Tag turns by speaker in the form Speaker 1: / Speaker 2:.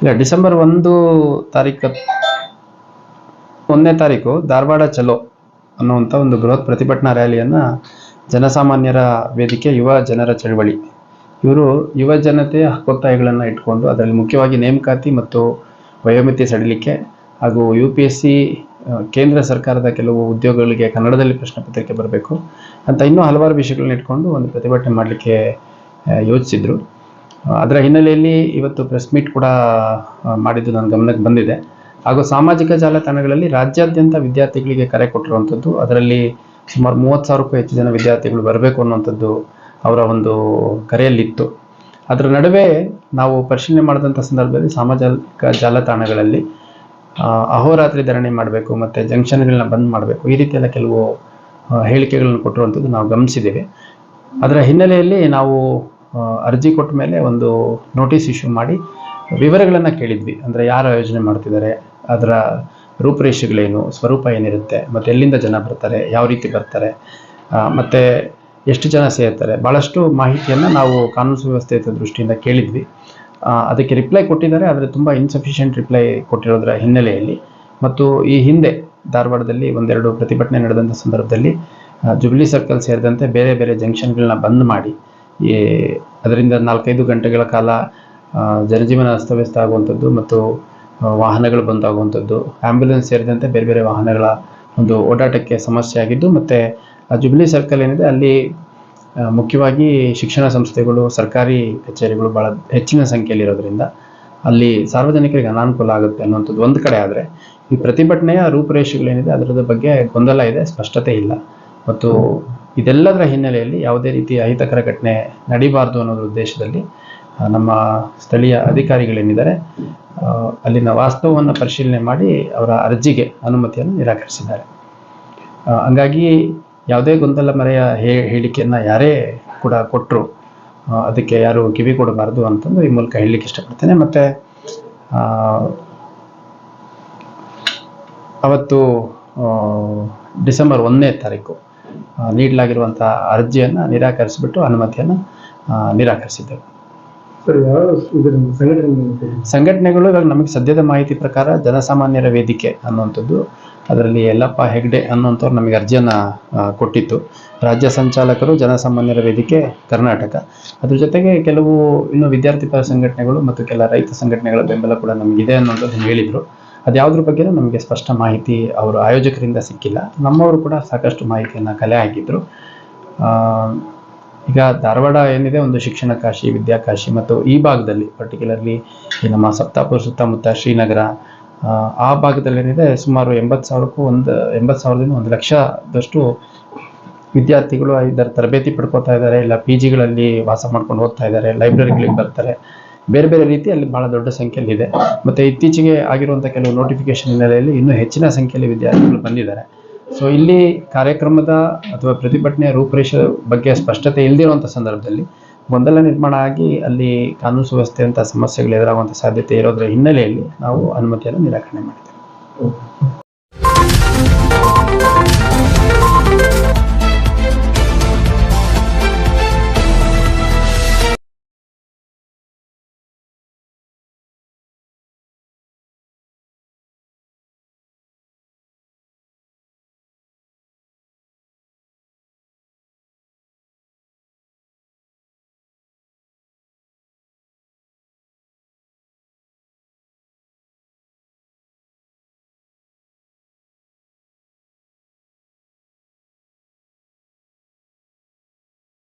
Speaker 1: ಇಲ್ಲ, ಡಿಸೆಂಬರ್ ಒಂದು ತಾರೀಕು, ಒಂದನೇ ತಾರೀಕು ಧಾರವಾಡ ಚಲೋ ಅನ್ನುವಂಥ ಒಂದು ಬೃಹತ್ ಪ್ರತಿಭಟನಾ ರ್ಯಾಲಿಯನ್ನು ಜನಸಾಮಾನ್ಯರ ವೇದಿಕೆ ಯುವ ಜನರ ಚಳವಳಿ. ಇವರು ಯುವ ಜನತೆಯ ಹಕ್ಕೊತ್ತಾಯಗಳನ್ನು ಇಟ್ಕೊಂಡು ಅದರಲ್ಲಿ ಮುಖ್ಯವಾಗಿ ನೇಮಕಾತಿ ಮತ್ತು ವಯೋಮಿತಿ ಸಡಿಲಿಕೆ ಹಾಗೂ ಯು ಪಿ ಎಸ್ ಸಿ ಕೇಂದ್ರ ಸರ್ಕಾರದ ಕೆಲವು ಉದ್ಯೋಗಗಳಿಗೆ ಕನ್ನಡದಲ್ಲಿ ಪ್ರಶ್ನೆ ಪತ್ರಿಕೆ ಬರಬೇಕು ಅಂತ ಇನ್ನೂ ಹಲವಾರು ವಿಷಯಗಳನ್ನ ಇಟ್ಕೊಂಡು ಒಂದು ಪ್ರತಿಭಟನೆ ಮಾಡಲಿಕ್ಕೆ ಯೋಚಿಸಿದ್ರು. ಅದರ ಹಿನ್ನೆಲೆಯಲ್ಲಿ ಇವತ್ತು ಪ್ರೆಸ್ ಮೀಟ್ ಕೂಡ ಮಾಡಿದ್ದು ನನ್ನ ಗಮನಕ್ಕೆ ಬಂದಿದೆ. ಹಾಗೂ ಸಾಮಾಜಿಕ ಜಾಲತಾಣಗಳಲ್ಲಿ ರಾಜ್ಯಾದ್ಯಂತ ವಿದ್ಯಾರ್ಥಿಗಳಿಗೆ ಕರೆ ಕೊಟ್ಟಿರುವಂಥದ್ದು, ಅದರಲ್ಲಿ ಸುಮಾರು ಮೂವತ್ತು ಸಾವಿರಕ್ಕೂ ಹೆಚ್ಚು ಜನ ವಿದ್ಯಾರ್ಥಿಗಳು ಬರಬೇಕು ಅನ್ನುವಂಥದ್ದು ಅವರ ಒಂದು ಕರೆಯಲ್ಲಿತ್ತು. ಅದರ ನಡುವೆ ನಾವು ಪರಿಶೀಲನೆ ಮಾಡಿದಂಥ ಸಂದರ್ಭದಲ್ಲಿ ಸಾಮಾಜಿಕ ಜಾಲತಾಣಗಳಲ್ಲಿ ಅಹೋರಾತ್ರಿ ಧರಣಿ ಮಾಡಬೇಕು ಮತ್ತು ಜಂಕ್ಷನ್ಗಳನ್ನ ಬಂದ್ ಮಾಡಬೇಕು, ಈ ರೀತಿಯೆಲ್ಲ ಕೆಲವು ಹೇಳಿಕೆಗಳನ್ನು ಕೊಟ್ಟಿರುವಂಥದ್ದು ನಾವು ಗಮನಿಸಿದ್ದೇವೆ. ಅದರ ಹಿನ್ನೆಲೆಯಲ್ಲಿ ನಾವು ಅರ್ಜಿ ಕೊಟ್ಟ ಮೇಲೆ ಒಂದು ನೋಟಿಸ್ ಇಶ್ಯೂ ಮಾಡಿ ವಿವರಗಳನ್ನು ಕೇಳಿದ್ವಿ. ಅಂದರೆ ಯಾರು ಆಯೋಜನೆ ಮಾಡ್ತಿದ್ದಾರೆ, ಅದರ ರೂಪುರೇಷೆಗಳೇನು, ಸ್ವರೂಪ ಏನಿರುತ್ತೆ, ಮತ್ತು ಎಲ್ಲಿಂದ ಜನ ಬರ್ತಾರೆ, ಯಾವ ರೀತಿ ಬರ್ತಾರೆ ಮತ್ತು ಎಷ್ಟು ಜನ ಸೇರ್ತಾರೆ ಭಾಳಷ್ಟು ಮಾಹಿತಿಯನ್ನು ನಾವು ಕಾನೂನು ಸುವ್ಯವಸ್ಥೆಯ ದೃಷ್ಟಿಯಿಂದ ಕೇಳಿದ್ವಿ. ಅದಕ್ಕೆ ರಿಪ್ಲೈ ಕೊಟ್ಟಿದ್ದಾರೆ, ಆದರೆ ತುಂಬ ಇನ್ಸಫಿಷಿಯೆಂಟ್ ರಿಪ್ಲೈ ಕೊಟ್ಟಿರೋದ್ರ ಹಿನ್ನೆಲೆಯಲ್ಲಿ. ಮತ್ತು ಈ ಹಿಂದೆ ಧಾರವಾಡದಲ್ಲಿ ಒಂದೆರಡು ಪ್ರತಿಭಟನೆ ನಡೆದಂಥ ಸಂದರ್ಭದಲ್ಲಿ ಜುಬ್ಲಿ ಸರ್ಕಲ್ ಸೇರಿದಂತೆ ಬೇರೆ ಬೇರೆ ಜಂಕ್ಷನ್ಗಳನ್ನ ಬಂದ್ ಮಾಡಿ ಈ ಅದರಿಂದ ನಾಲ್ಕೈದು ಗಂಟೆಗಳ ಕಾಲ ಜನಜೀವನ ಅಸ್ತವ್ಯಸ್ತ ಆಗುವಂಥದ್ದು ಮತ್ತು ವಾಹನಗಳು ಬಂದಾಗುವಂಥದ್ದು. ಆ್ಯಂಬುಲೆನ್ಸ್ ಸೇರಿದಂತೆ ಬೇರೆ ಬೇರೆ ವಾಹನಗಳ ಒಂದು ಓಡಾಟಕ್ಕೆ ಸಮಸ್ಯೆ ಆಗಿದ್ದು, ಮತ್ತು ಜುಬ್ಲಿ ಸರ್ಕಲ್ ಏನಿದೆ, ಅಲ್ಲಿ ಮುಖ್ಯವಾಗಿ ಶಿಕ್ಷಣ ಸಂಸ್ಥೆಗಳು, ಸರ್ಕಾರಿ ಕಚೇರಿಗಳು ಭಾಳ ಹೆಚ್ಚಿನ ಸಂಖ್ಯೆಯಲ್ಲಿ ಇರೋದ್ರಿಂದ ಅಲ್ಲಿ ಸಾರ್ವಜನಿಕರಿಗೆ ಅನಾನುಕೂಲ ಆಗುತ್ತೆ ಅನ್ನುವಂಥದ್ದು ಒಂದು ಕಡೆ ಆದರೆ, ಈ ಪ್ರತಿಭಟನೆಯ ರೂಪುರೇಷೆಗಳೇನಿದೆ, ಅದರದ ಬಗ್ಗೆ ಗೊಂದಲ ಇದೆ, ಸ್ಪಷ್ಟತೆ ಇಲ್ಲ. ಮತ್ತು ಇದೆಲ್ಲದರ ಹಿನ್ನೆಲೆಯಲ್ಲಿ ಯಾವುದೇ ರೀತಿಯ ಅಹಿತಕರ ಘಟನೆ ನಡಿಬಾರ್ದು ಅನ್ನೋದ್ರ ಉದ್ದೇಶದಲ್ಲಿ ನಮ್ಮ ಸ್ಥಳೀಯ ಅಧಿಕಾರಿಗಳೇನಿದ್ದಾರೆ ಅಲ್ಲಿನ ವಾಸ್ತವವನ್ನು ಪರಿಶೀಲನೆ ಮಾಡಿ ಅವರ ಅರ್ಜಿಗೆ ಅನುಮತಿಯನ್ನು ನಿರಾಕರಿಸಿದ್ದಾರೆ. ಹಂಗಾಗಿ ಯಾವುದೇ ಗೊಂದಲ ಮರೆಯ ಹೇ, ಹೇಳಿಕೆಯನ್ನು ಯಾರೇ ಕೂಡ ಕೊಟ್ಟರು ಅದಕ್ಕೆ ಯಾರು ಕಿವಿ ಕೊಡಬಾರ್ದು ಅಂತಂದು ಈ ಮೂಲಕ ಹೇಳಲಿಕ್ಕೆ ಇಷ್ಟಪಡ್ತೇನೆ. ಮತ್ತು ಅವತ್ತು ಡಿಸೆಂಬರ್ ಒಂದನೇ ತಾರೀಕು ನೀಡಲಾಗಿರುವಂಥ ಅರ್ಜಿಯನ್ನು ನಿರಾಕರಿಸಿಬಿಟ್ಟು ಅನುಮತಿಯನ್ನು ನಿರಾಕರಿಸಿದ್ದೆವು ಸಂಘಟನೆಗಳು ಇವಾಗ ನಮಗೆ ಸದ್ಯದ ಮಾಹಿತಿ ಪ್ರಕಾರ ಜನಸಾಮಾನ್ಯರ ವೇದಿಕೆ ಅನ್ನುವಂಥದ್ದು ಅದರಲ್ಲಿ ಯಲ್ಲಪ್ಪ ಹೆಗ್ಡೆ ಅನ್ನುವಂಥವ್ರು ನಮಗೆ ಅರ್ಜಿಯನ್ನ ಕೊಟ್ಟಿತ್ತು. ರಾಜ್ಯ ಸಂಚಾಲಕರು ಜನಸಾಮಾನ್ಯರ ವೇದಿಕೆ ಕರ್ನಾಟಕ. ಅದ್ರ ಜೊತೆಗೆ ಕೆಲವು ಇನ್ನು ವಿದ್ಯಾರ್ಥಿ ಪರ ಸಂಘಟನೆಗಳು ಮತ್ತು ಕೆಲ ರೈತ ಸಂಘಟನೆಗಳ ಬೆಂಬಲ ಕೂಡ ನಮಗಿದೆ ಅನ್ನುವಂಥದ್ದು ಹೇಳಿದರು. ಅದು ಯಾವುದ್ರ ಬಗ್ಗೆನೂ ನಮಗೆ ಸ್ಪಷ್ಟ ಮಾಹಿತಿ ಅವರು ಆಯೋಜಕರಿಂದ ಸಿಕ್ಕಿಲ್ಲ. ನಮ್ಮವರು ಕೂಡ ಸಾಕಷ್ಟು ಮಾಹಿತಿಯನ್ನು ಕಲೆ ಹಾಕಿದ್ರು ಈಗ ಧಾರವಾಡ ಏನಿದೆ, ಒಂದು ಶಿಕ್ಷಣ ಕಾಶಿ ವಿದ್ಯಾಕಾಶಿ ಮತ್ತು ಈ ಭಾಗದಲ್ಲಿ ಪರ್ಟಿಕ್ಯುಲರ್ಲಿ ನಮ್ಮ ಸಪ್ತಾಪುರ ಸುತ್ತಮುತ್ತ ಶ್ರೀನಗರ, ಆ ಭಾಗದಲ್ಲಿ ಏನಿದೆ, ಸುಮಾರು ಎಂಬತ್ತು ಸಾವಿರಕ್ಕೂ ಒಂದು, ಎಂಬತ್ತು ಸಾವಿರದಿಂದ ಒಂದು ಲಕ್ಷದಷ್ಟು ವಿದ್ಯಾರ್ಥಿಗಳು ಇದರ ತರಬೇತಿ ಪಡ್ಕೋತಾ ಇದ್ದಾರೆ. ಇಲ್ಲ ಪಿ ಜಿಗಳಲ್ಲಿ ವಾಸ ಮಾಡ್ಕೊಂಡು ಹೋಗ್ತಾ ಇದ್ದಾರೆ ಲೈಬ್ರರಿಗಳಿಗೆ ಬರ್ತಾರೆ. ಬೇರೆ ಬೇರೆ ರೀತಿ ಅಲ್ಲಿ ಬಹಳ ದೊಡ್ಡ ಸಂಖ್ಯೆಯಲ್ಲಿ ಇದೆ. ಮತ್ತು ಇತ್ತೀಚೆಗೆ ಆಗಿರುವಂಥ ಕೆಲವು ನೋಟಿಫಿಕೇಶನ್ ಹಿನ್ನೆಲೆಯಲ್ಲಿ ಇನ್ನೂ ಹೆಚ್ಚಿನ ಸಂಖ್ಯೆಯಲ್ಲಿ ವಿದ್ಯಾರ್ಥಿಗಳು ಬಂದಿದ್ದಾರೆ. ಸೊ ಇಲ್ಲಿ ಕಾರ್ಯಕ್ರಮದ ಅಥವಾ ಪ್ರತಿಭಟನೆ ರೂಪರೇಷೆ ಬಗ್ಗೆ ಸ್ಪಷ್ಟತೆ ಇಲ್ಲದಿರುವಂಥ ಸಂದರ್ಭದಲ್ಲಿ ಗೊಂದಲ ನಿರ್ಮಾಣ ಆಗಿ ಅಲ್ಲಿ ಕಾನೂನು ಸುವ್ಯವಸ್ಥೆ ಅಂತ ಸಮಸ್ಯೆಗಳು ಎದುರಾಗುವಂಥ ಸಾಧ್ಯತೆ ಇರೋದರ ಹಿನ್ನೆಲೆಯಲ್ಲಿ ನಾವು ಅನುಮತಿಯನ್ನು ನಿರಾಕರಣೆ ಮಾಡಿದ್ದೇವೆ.